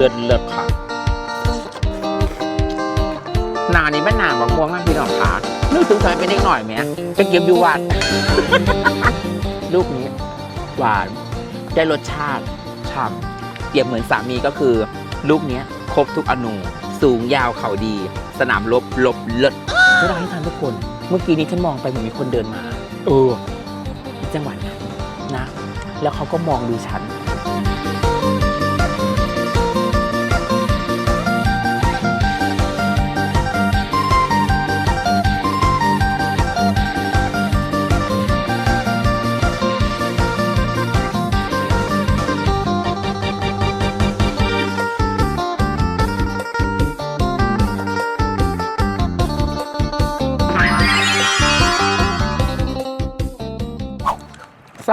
เลือดเลือดค่ะหนานี้มันหนาบักม่วงมากพี่น้องค่ะนึกถึงสมัยเป็นเด็กหน่อยไหมไปเก็บอยู่วัดลูกนี้ หวาน ได้รสชาติฉ่ำเปรียบเหมือนสามีก็คือ ลูกเนี้ยครบทุกอนูสูงยาวเขาดี สนามรบลบเลิศไม่ได้ให้ทานทุกคน เมื่อกี้นี้ฉันมองไปเหมือนมีคนเดินมา เออจังหวะนั้นนะ แล้วเขาก็มองดูฉัน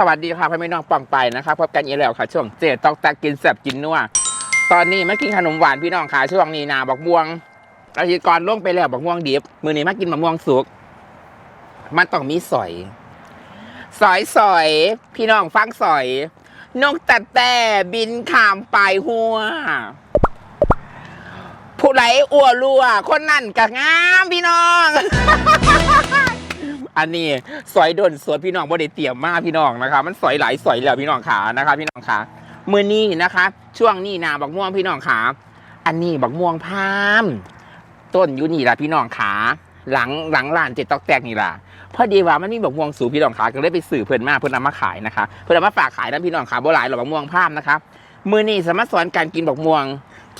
สวัสดีค่ะพ่อแม่น้องปองไปนะคะพบกันอีกแล้วค่ะ ช่วงเจตอกแตกกินแสบกินนัวตอนนี้มากินขนมหวานพี่น้องค่ะช่วงนี้นาบักม่วงอาทิตย์ก่อนลงไปแล้วบักม่วงดิบมือนี้มากินบักม่วงสุกมันต้องมีสอย สอยสอย พี่น้องฟังสอย นกแต่แต่บินข้ามปลายหัว ผู้ไหลอัวรัว คนนั่นกะงามพี่น้อง อันนี้สอยดนสวนพี่น้องบ่ได้เตรียมมากพี่น้องนะคะ มันสอยหลายสอยแล้วพี่น้องขานะคะ พี่น้องขามือนี้นะคะ ช่วงนี้นาบักม่วงพี่น้องขาอันนี้บักม่วงพามต้นอยู่นี่ล่ะพี่น้องขาหลังหลังลานเจ็ดตอกแตกนี่ล่ะพอดีว่ามันมีบักม่วงสูงพี่น้องขาก็เลยไปสื่อเพื่อนมาเพื่อนนำมาขายนะคะ เพื่อนเอามาฝากขายนะพี่น้องขาบ่หลายหรอกบักม่วงพามนะคะมือนี้สามารถสอนการกินบักม่วง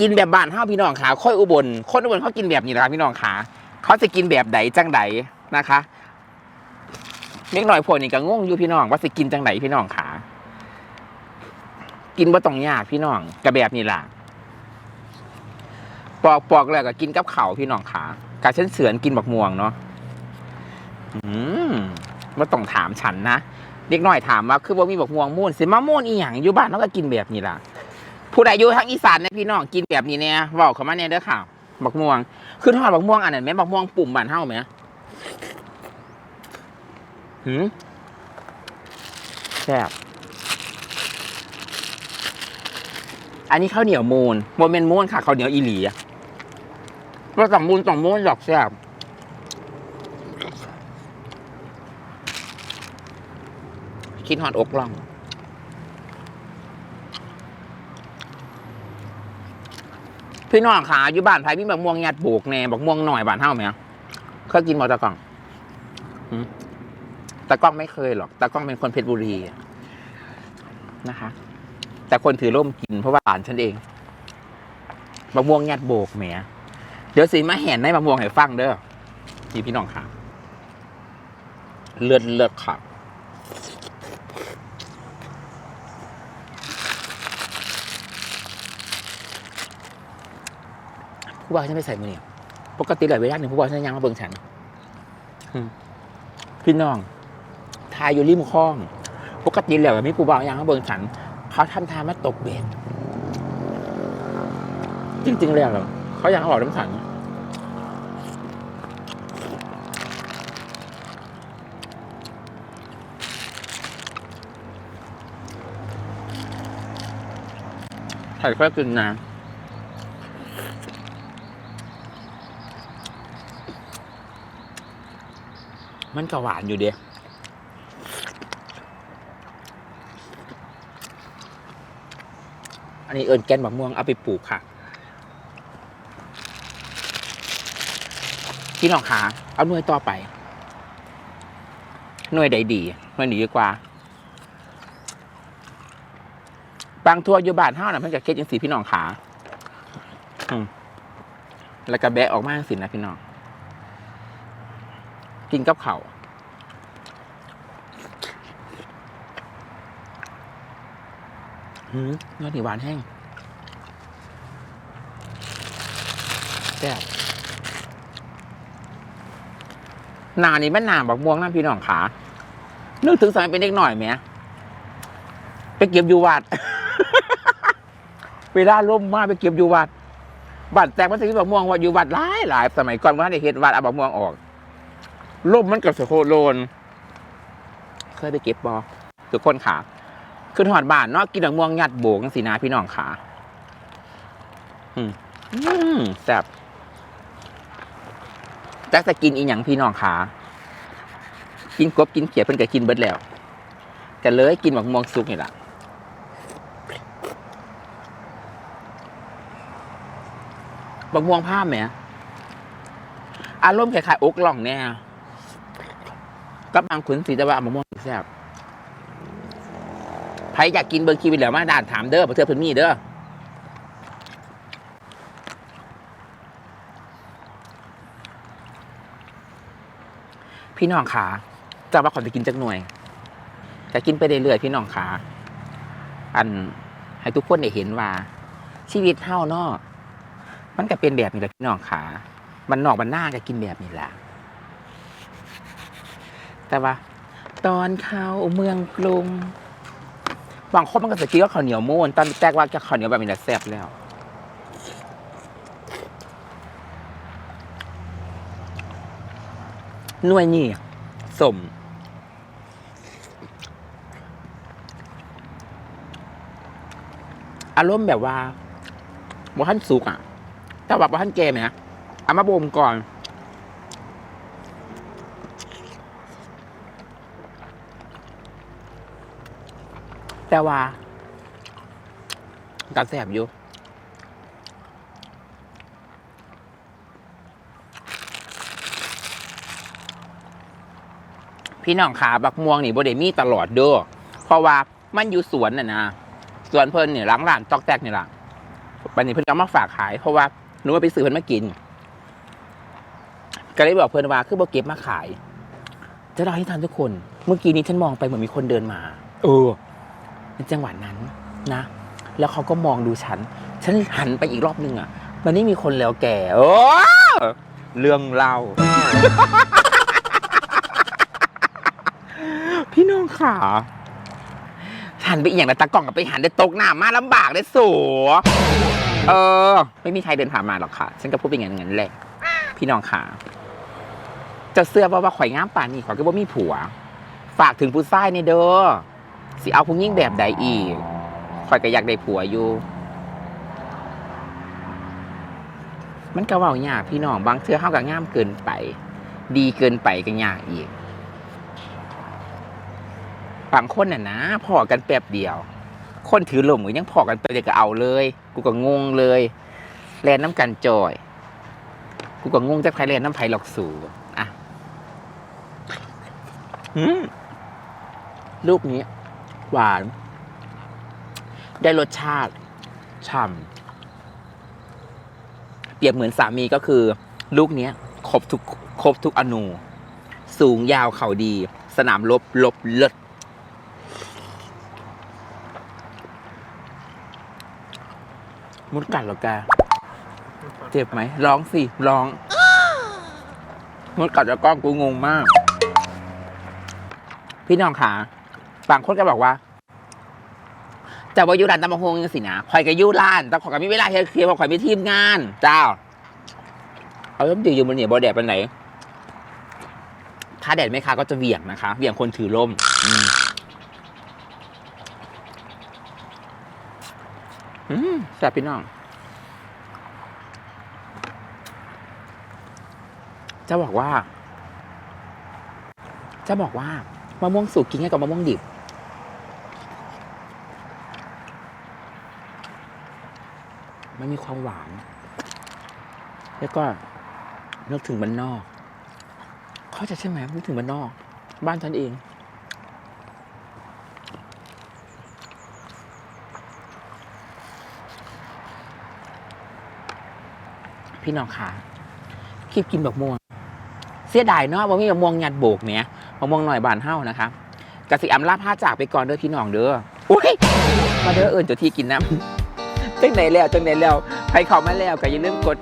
กินแบบบ้านเฮาพี่น้องขาค่อยอุบลคนอุบลเขากินแบบนี้นะครับพี่น้องขาเขาจะกินแบบใดจังใดนะคะ เล็กหน่อยพวกนี้ก็งงอยู่พี่น้อง ว่าสิกินจังไหนพี่น้องขากินบ่ต้องยากพี่น้องกระแบบนี้ล่ะปอกปอกแล้วก็กินกับเข่าพี่น้องขากาเช่นเสือนกินบักม่วงเนาะอืมว่าต้องถามฉันนะเด็กน้อยถามว่าคือว่ามีบักม่วงม่นสิมาม่วนอีหยังอยู่บ้านเขาก็กินแบบนี้ล่ะผู้ใดอยู่ทางอีสานเนี่ยพี่น้องกินแบบนี้เนี่ยเว้าเขามาเนี่ยเด้อค่ะบักม่วงคือทอดบักม่วงอันนั้นแม่บักม่วงปุ่มบ้านเฮาไหม หืมแซ่บอันนี้ข้าวเหนียวมูนโมเมนมูนค่ะข้าวเหนียวอีหลีอะว่าต้องมูนต้องมูนหรอกแซ่บคิดหอดอกล่องพี่น้องขาอยู่บ้านไผ่พี่บักม่วงยัดปลูกแน่บักม่วงหน่อยบ้านเท่าไหมอะเคยกินบอตะกล่อง ตากล้องไม่เคยหรอกตากล้องเป็นคนเพชรบุรีนะคะ แต่คนถือร่มกินเพราะว่าหลานฉันเองมะม่วงยัดโบกแหมเดี๋ยวสิมาเห็นในมะม่วงให้ฟังเด้อนี่พี่น้องค่ะ เลือดเลือดค่ะผู้บ่าวฉันไม่ใส่มือเนี่ยปกติเลยเวลาหนึ่งผู้บ่าวฉันยังมาเบิ่งฉันอืมพี่น้อง ทายอยู่ริมคลอง ปกติแล้วมีผู้บ่าวยังเขาเบิ่งฉัน เขาทำทามาตกเบ็ดจริงๆแล้วเหรอเขายังเอาออกน้ำฉันไข่ค่อกินนะมันก็หวานอยู่เดีย อันนี้เอิญแกนบักม่วงเอาไปปลูกค่ะพี่น้องขาเอาหน่วยต่อไป หน่วยใดดีหน่วยดีกว่า บางทัวร์อยู่บ้านเท่าน่ะเพิ่นจะเค็ดยังสีพี่น้องขาแล้วก็แบะออกมาสินะพี่น้อง กินกับเขาว หืมเนื้อหนีหวานแห้งแซ่บหนานี่มันหนาบักม่วงนะพี่น้องขานึกถึงสมัยเป็นเด็กหน่อยไหมไปเก็บอยู่วัด เวลาล่มมาไปเก็บอยู่วัดบัตแตกมันจะบักม่วงว่าอยู่วัดหลายหลายสมัยก่อนว่าได้เห็นวัดเอาบักม่วงออกล่มมันกับสโคโลน เคยไปเก็บบอทุกคนขา ขึ้นหอดบ้านเนาะกินดอกม่วงยัดโบกสินะพี่น้องขาอืมอืมแซ่บจักจะกินอีหยังพี่น้องขากินกบกินเขียดเพิ่นก็กินเบิดแล้วก็เลยกินหมักม่วงสุกนี่ล่ะบักม่วงผ้าแหมอารมณ์คล้ายๆอกล่องเนี่ยกับบางขุนสีแต่ว่าบักม่วงแซ่บ รอยากกินเบอร์คีวิเหลือมาด่านถามเด้อประเทศเพิ่นมีเด้อพี่น้องขาจะว่าขอจะกินจักหน่วยจะกินไปเรื่อยๆพี่น้องขาอันให้ทุกคนได้เห็นว่า ชีวิตเท่าเนาะมันก็เป็นแบบนี้แหละพี่น้องขามันนอกมันหน้าก็กินแบบนี้แหละแต่ว่า ตอนเข้าเมืองกรุง บางคนมันก็จะคิดว่าข้าวเหนียวม้วนตอนแรกว่าจะข้าวเหนียวแบบนี้แซ่บแล้ว หน่วยนี่สมอารมณ์แบบว่าบ่ท่านสุกอะถ้าแบบบ่ท่านเกมเนี่ยเอามาบ่มก่อน แต่ว่าการแสบอยู่พี่น้องขาบักม่วงนี่บ่ได้มีตลอดเด้อเพราะว่ามันอยู่สวนน่ะนะสวนเพิ่นเนี่ยหล้างร้านตอกแตกนี่ล่ะบัดนี้เพิ่นก็เอามาฝากขาย เพราะว่าหนูว่าไปซื้อเพิ่นมากิน ก็เลยบอกเพิ่นว่าคือบ่เก็บมาขาย จะเล่าให้ทันทุกคน เมื่อกี้นี้ฉันมองไปเหมือนมีคนเดินมา เออ ในจังหวะนั้นนะ แล้วเขาก็มองดูฉัน ฉันหันไปอีกรอบนึงอะ มันไม่มีคนแล้วแก่โอ้เรื่องเล่า พี่น้องขาหันไปอีกอย่างแต่ตากล้องกับไปหันได้ตกหน้ามาลำบากได้สัวเออ ไม่มีใครเดินผ่านมาหรอกค่ะ ฉันก็พูดเป็นอย่างนั้นแหละพี่น้องขาจะเสื้อว่าว่าข่อยงามป่านนี่ข่อยก็บ่มีผัว ฝากถึงผู้ชายในเด้อ สิเอาผู้ยิ่งแบบใดอีกข่อยก็อยากได้ผัวอยู่ มันก็เว้ายากพี่น้องบางเทื่อเฮาก็งามเกินไป ดีเกินไปก็ยากอีกบางคนน่ะนะพอกันแป๊บเดียว คนถือลมก็ยังพอกันไปเดียวก็เอาเลย กูก็งงเลยแลนน้ำกันจอย กูก็งงจะใครแลนน้ำไผ่หลอกสู่อะอืมลูกนี้ หวาน ได้รสชาติฉ่ำเปรียบเหมือนสามีก็คือ ลูกเนี้ยครบทุกครบทุกอนู สูงยาวเข่าดี สนามลบลบเลิศมุดกัดหรอแกเจ็บไหม ร้องสิ ร้อง มุดกัดแล้วก็กูงงมาก พี่น้องขา บางคนก็บอกว่าจะว่ายุร้านตำบักฮงยังสินะคอยกับยุร้านแต่ขอกับมีเวลาเคลียร์เพราะคอยมีทีมงาน เจ้า เอาล้มจืดอยู่บนเหนียบอแดดเป็นไหน ถ้าแดดไม่ค่ะก็จะเหวี่ยงนะคะเหวี่ยงคนถือร่มอืมอืมแซ่บพี่น้องจะบอกว่า จะบอกว่ามะม่วงสุกกินง่ายกว่ามะม่วงดิบ มันมีความหวาน แล้วก็นึกถึงบ้านนอก เขาใจะใช่ไหมนึกถึงบ้านนอก บ้านฉันเอง พี่น้องค่ะคลิปกินแบบม่วง เสียดายเนาะว่ามีมะม่วงยัดโบกเนี่ยมะม่วงหน่อยบานเฮ้านะคะกสิอัมลาผ้าจากไปก่อนเด้อพี่น้องเด้ออุ้ยมาเด้อเอิญเจ้าที่กินน้ำ จังไหนแล้วจังไหนแล้วใครเข้ามาแล้วก็อย่าลืมกด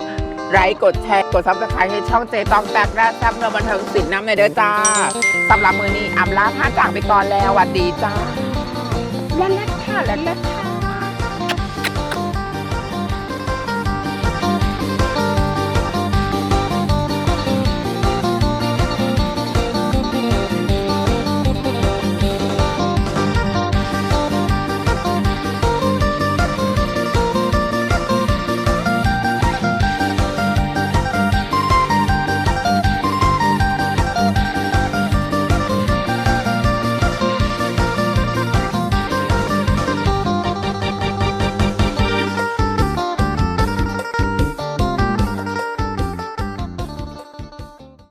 ไลค์กดแชร์กดซับสไครต์ให้ช่องเจตองแตกและซับเนื้อบันเทิงสินน้ำในอยเด้อจ้าสำหรับมือนี้อัมลาผ้าจากไปก่อนแล้วสวัสดีจ้าและและค่ะและและค่ะ